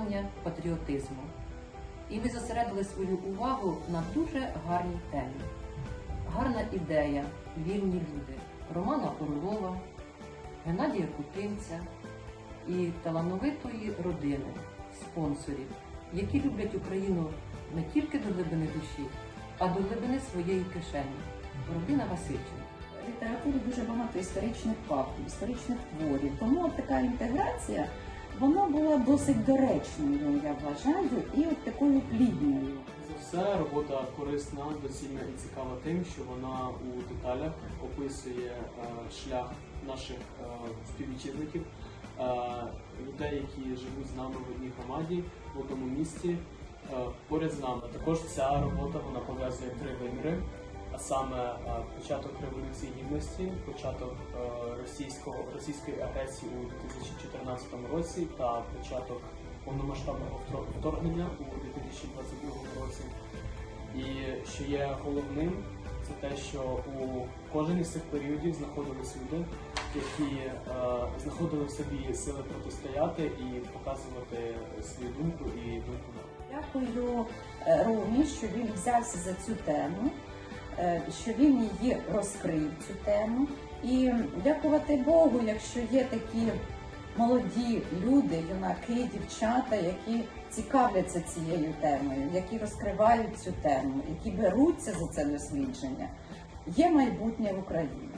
формування патріотизму. І ми зосередили свою увагу на дуже гарній темі. Гарна ідея, вільні люди Романа Орлова, Геннадія Кутинця і талановитої родини, спонсорів, які люблять Україну не тільки до глибини душі, а до глибини своєї кишені. Родина Васильченко. В літературі дуже багато історичних фактів, історичних творів. Тому така інтеграція вона була досить доречною, я вважаю, і от такою плідною. Все робота корисна, доцільна і цікава тим, що вона у деталях описує е, шлях наших е, співвітчизників, е, людей, які живуть з нами в одній громаді, в одному місті, поряд з нами. Також ця робота вона пов'язує три виміри, саме е, початок революції гідності, початок е, російського російської агресії у 2014 році та початок повномасштабного вторгнення у 2022 році. І що є головним, це те, що у кожен із цих періодів знаходились люди, які е, знаходили в собі сили протистояти і показувати свою думку і думку. Дякую е, Ромі, що він взявся за цю тему, що він її розкрив цю тему. І дякувати Богу, якщо є такі молоді люди, юнаки, дівчата, які цікавляться цією темою, які розкривають цю тему, які беруться за це дослідження, є майбутнє в Україні.